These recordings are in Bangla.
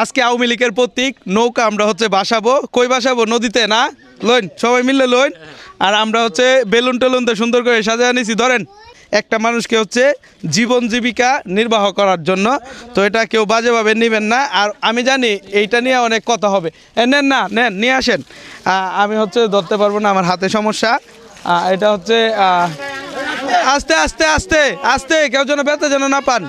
আজকে আওয়ামী লীগের প্রতীক, নৌকা আমরা হচ্ছে বাসাবো। কই বাসাবো? নদীতে না? লোন সবাই মিললে লোন আর আমরা হচ্ছে বেলুন টেলুন দিয়ে সুন্দর করে সাজায় নিছি ধরেন। একটা মানুষকে হচ্ছে জীবন জীবিকা নির্বাহ করার জন্য। তো এটা কেউ বাজেভাবে নেবেন না। আর আমি জানি এইটা নিয়ে অনেক কথা হবে। নেন না, নেন, নিয়ে আসেন। আমি হচ্ছে ধরতে পারব না, আমার হাতে সমস্যা। এটা হচ্ছে আস্তে আস্তে আস্তে আস্তে কেউ যেন ব্যথা যেন না পান।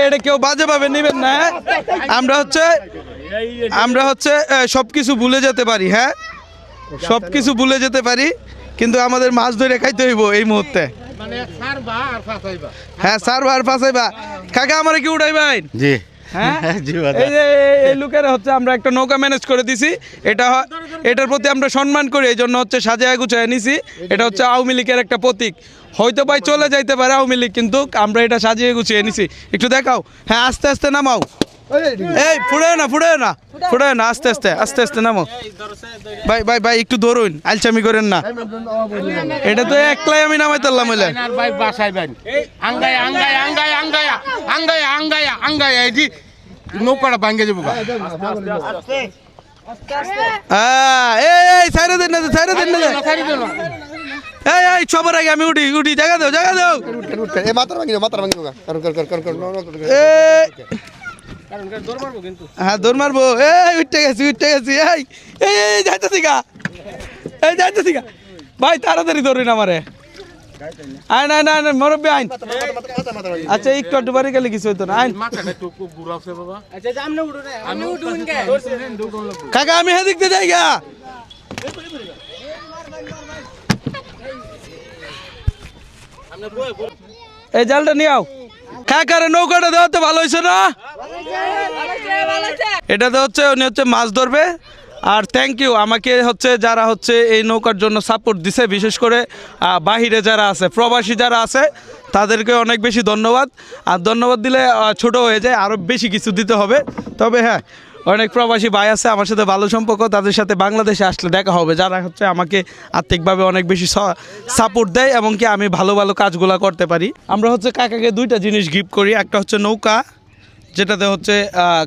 এটা কেউ বাজে ভাবে নেবেন না হ্যাঁ? আমরা হচ্ছে আমরা হচ্ছে সব কিছু ভুলে যেতে পারি হ্যাঁ? সব কিছু ভুলে যেতে পারি কিন্তু আমাদের মাছ ধরে খাইতে হইব এই মুহূর্তে। হ্যাঁ স্যার ভাই ফাঁসাইবা। কাকা আমার কি উঠাই ভাই জি হ্যাঁ এই যে এই- এই লোকের হচ্ছে আমরা একটা নৌকা ম্যানেজ করে দিছি। এটা এটার প্রতি আমরা সম্মান করি এই জন্য হচ্ছে সাজায় গুছায় নিছি। এটা হচ্ছে আওয়ামী লীগের একটা প্রতীক। হয়তো ভাই চলে যাইতে পারে আওয়ামী লীগ কিন্তু আমরা এটা সাজিয়ে গুছিয়ে নিছি। একটু দেখাও। হ্যাঁ আস্তে আস্তে নামাও। এই ফুড়ে না ফুড়ে না ফুড়ে না আস্তে আস্তে আস্তে আস্তে নামো ভাই ভাই ভাই একটু ধরুন আলচামি করেন না। এটা তো একলাই আমি নামাই নামাইতাম হইলে। ভাই বাসায় বাইন আঙ্গায় আঙ্গায় আঙ্গায় আঙ্গায়া আঙ্গায়া আঙ্গায়া আঙ্গায়া এটি নৌকাটা ভাঙ্গে যাব এই এই সাইরে দেন না সাইরে দেন না ছাড়ি এই এই সবার আগে আমি উঠি উঠি জায়গা দাও জায়গা দাও এ মাত্র ভাঙি মাত্র ভাঙি কর কর কর কর কর নো নো হ্যাঁ দৌড় মারবো এই উঠতে গেছি উঠতে গেছি এই এই এই যাইতেছি গা এই যাইতেছি গা ভাই তাড়াতাড়ি ধরুন আমারে আইন আইন আইন মরব্বি আইন। আচ্ছা একটু একটু বাড়ি গেলে কিছু হইতো না। আইন। কাকা আমি হেদিক দিয়ে যাই গা। এই জালটা নিয়ে আও। কাকারে নৌকাটা দেওয়া তো ভালো হয়েছে না? এটাতে হচ্ছে উনি হচ্ছে মাছ ধরবে। আর থ্যাংক ইউ আমাকে হচ্ছে যারা হচ্ছে এই নৌকার জন্য সাপোর্ট দিছে, বিশেষ করে বাহিরে যারা আছে, প্রবাসী যারা আছে, তাদেরকে অনেক বেশি ধন্যবাদ। আর ধন্যবাদ দিলে ছোট হয়ে যায় আরও বেশি কিছু দিতে হবে। তবে হ্যাঁ অনেক প্রবাসী ভাই আছে, আমার সাথে ভালো সম্পর্ক, তাদের সাথে বাংলাদেশে আসলে দেখা হবে। যারা হচ্ছে আমাকে আর্থিকভাবে অনেক বেশি সাপোর্ট দেয়, এবং কি আমি ভালো ভালো কাজগুলো করতে পারি। আমরা হচ্ছে কাকাকে দুইটা জিনিস গিফট করি। একটা হচ্ছে নৌকা, যেটাতে হচ্ছে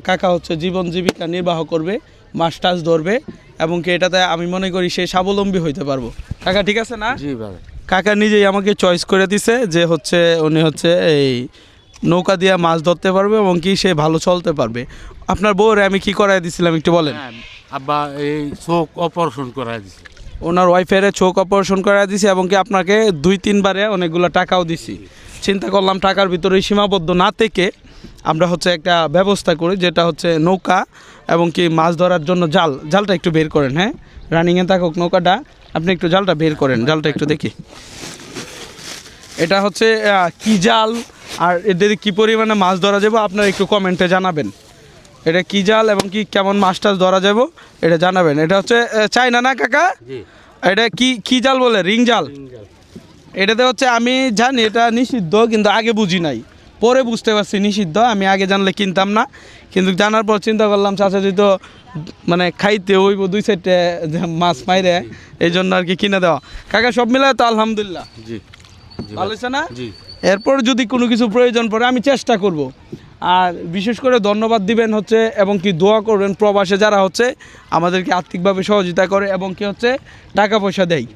কাকা হচ্ছে জীবন জীবিকা নির্বাহ করবে। মাছ টাছ ধরবে এবং কি এটাতে আমি মনে করি সে স্বাবলম্বী হইতে পারব। কাকা ঠিক আছে না? জি ভাই। কাকা নিজেই আমাকে চয়েস করে দিছে যে হচ্ছে উনি হচ্ছে এই নৌকা দিয়ে মাছ ধরতে পারবে এবং কি সে ভালো চলতে পারবে। আপনার বউরে আমি কি করাই দিছিলাম একটু বলেন? হ্যাঁ, আব্বা এই চোখ অপারেশন করা দিছে। ওনার ওয়াইফের চোখ অপারেশন করা দিছি এবং কি আপনাকে দুই তিনবারে অনেকগুলো টাকাও দিছি। চিন্তা করলাম টাকার ভিতরে সীমাবদ্ধ না থেকে আমরা হচ্ছে একটা ব্যবস্থা করি যেটা হচ্ছে নৌকা এবং কি মাছ ধরার জন্য জাল। জালটা একটু বের করেন হ্যাঁ? রানিংয়ে থাকুক নৌকাটা আপনি একটু জালটা বের করেন জালটা একটু দেখি। এটা হচ্ছে কি জাল আর এদের কি পরিমাণে মাছ ধরা যাবে আপনারা একটু কমেন্টে জানাবেন। এটা কি জাল এবং কি কেমন মাছ টাছ ধরা যাব এটা জানাবেন। এটা হচ্ছে চায়না না কাকা? এটা কি কি জাল বলে? রিং জাল। এটাতে হচ্ছে আমি জানি এটা নিষিদ্ধ কিন্তু আগে বুঝি নাই। পরে বুঝতে পারছি নিষিদ্ধ আমি আগে জানলে কিনতাম না। কিন্তু জানার পর চিন্তা করলাম চাচা যদি তো মানে খাইতে হইব দুই সাইডে মাছ মাইরে এই জন্য আর কি কিনে দেওয়া। কাকা সব মিলায় তো আলহামদুলিল্লাহ। জি ভালো না? জি। এরপর যদি কোনো কিছু প্রয়োজন পড়ে আমি চেষ্টা করব। আর বিশেষ করে ধন্যবাদ দিবেন হচ্ছে এবং কি দোয়া করবেন প্রবাসে যারা হচ্ছে আমাদেরকে আর্থিকভাবে সহযোগিতা করে এবং কি হচ্ছে টাকা পয়সা দেয়।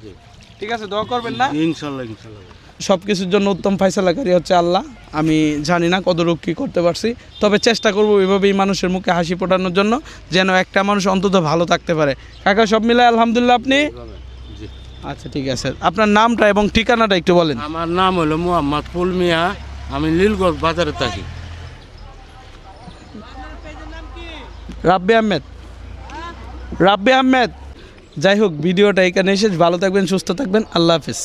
ঠিক আছে দোয়া করবেন না? ইনশাল্লাহ ইনশাল্লাহ। সব কিছুর জন্য উত্তম ফাইসালাকারী হচ্ছে আল্লাহ। আমি জানি না কতটুকু কী করতে পারছি তবে চেষ্টা করব এভাবেই মানুষের মুখে হাসি ফোটানোর জন্য যেন একটা মানুষ অন্তত ভালো থাকতে পারে। কাকা সব মিলে আলহামদুলিল্লাহ আপনি? আচ্ছা ঠিক আছে। আপনার নামটা এবং ঠিকানাটা একটু বলেন। আমার নাম হলো মোহাম্মদ ফুল মিয়া আমি নীলগঞ্জ বাজারে থাকি। রাব্বি আহমেদ। রাব্বি আহমেদ। যাই হোক ভিডিওটা এখানে এসে ভালো থাকবেন সুস্থ থাকবেন। আল্লাহ হাফিজ।